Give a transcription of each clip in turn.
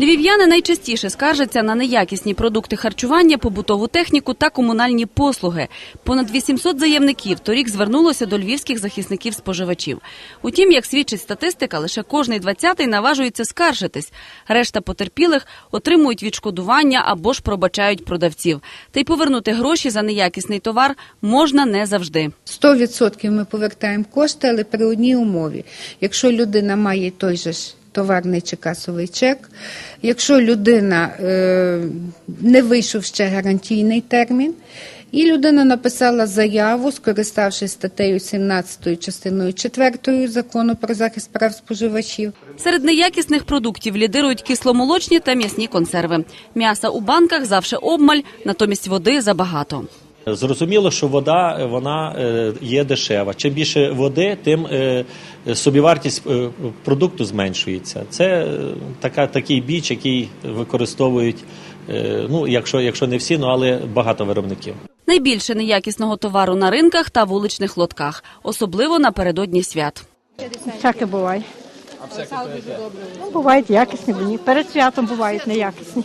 Львів'яни найчастіше скаржаться на неякісні продукти харчування, побутову техніку та комунальні послуги. Понад 800 заявників торік звернулося до львівських захисників споживачів. Утім, як свідчить статистика, лише кожний двадцятий наважується скаржитись. Решта потерпілих отримують відшкодування або ж пробачають продавців. Та й повернути гроші за неякісний товар можна не завжди. 100% ми повертаємо кошти, але при одній умові. Якщо людина має той же ж товарний чи касовий чек, якщо людина е, не вийшов ще гарантійний термін, і людина написала заяву, скориставшись статтею 17 частиною 4 закону про захист прав споживачів. Серед неякісних продуктів лідирують кисломолочні та м'ясні консерви. М'яса у банках завше обмаль, натомість води забагато. Зрозуміло, що вода е, вона е, є дешева. Чим більше води, тим е, собівартість продукту зменшується. Це така, такий біч, який використовують, ну якщо, якщо не всі, ну але багато виробників. Найбільше неякісного товару на ринках та вуличних лотках, особливо напередодні свят. Всяке буває. Ну, бувають якісні, ні. Перед святом бувають неякісні.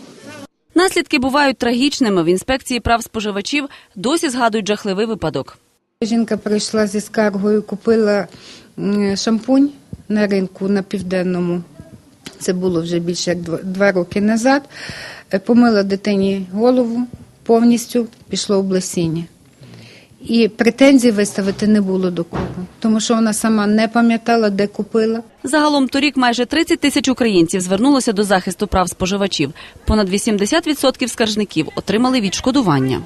Наслідки бувають трагічними. В інспекції прав споживачів досі згадують жахливий випадок. Жінка прийшла зі скаргою, купила шампунь на ринку на південному. Це було вже більше як два, роки назад. Е, Помила дитині голову повністю, пішло облесіння. І претензій виставити не було до кого, тому що вона сама не пам'ятала, де купила. Загалом торік майже 30 тисяч українців звернулося до захисту прав споживачів. Понад 80% скаржників отримали відшкодування.